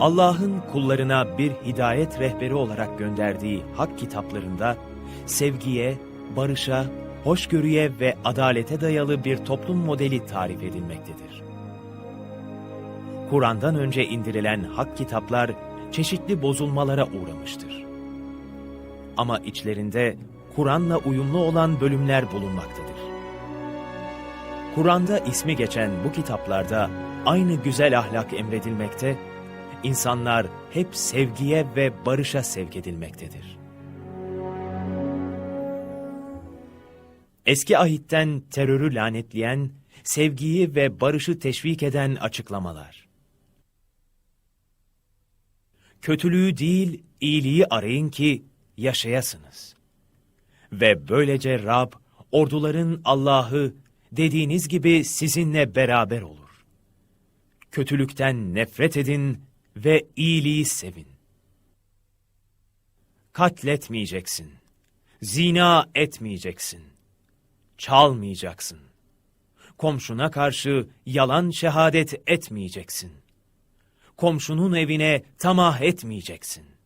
Allah'ın kullarına bir hidayet rehberi olarak gönderdiği hak kitaplarında sevgiye, barışa, hoşgörüye ve adalete dayalı bir toplum modeli tarif edilmektedir. Kur'an'dan önce indirilen hak kitaplar çeşitli bozulmalara uğramıştır. Ama içlerinde Kur'an'la uyumlu olan bölümler bulunmaktadır. Kur'an'da ismi geçen bu kitaplarda aynı güzel ahlak emredilmekte, insanlar hep sevgiye ve barışa sevk edilmektedir. Eski ahitten terörü lanetleyen, sevgiyi ve barışı teşvik eden açıklamalar. Kötülüğü değil, iyiliği arayın ki yaşayasınız. Ve böylece Rab, orduların Allah'ı dediğiniz gibi sizinle beraber olur. Kötülükten nefret edin ve iyiliği sevin. Katletmeyeceksin. Zina etmeyeceksin. Çalmayacaksın. Komşuna karşı yalan şehadet etmeyeceksin. Komşunun evine tamah etmeyeceksin.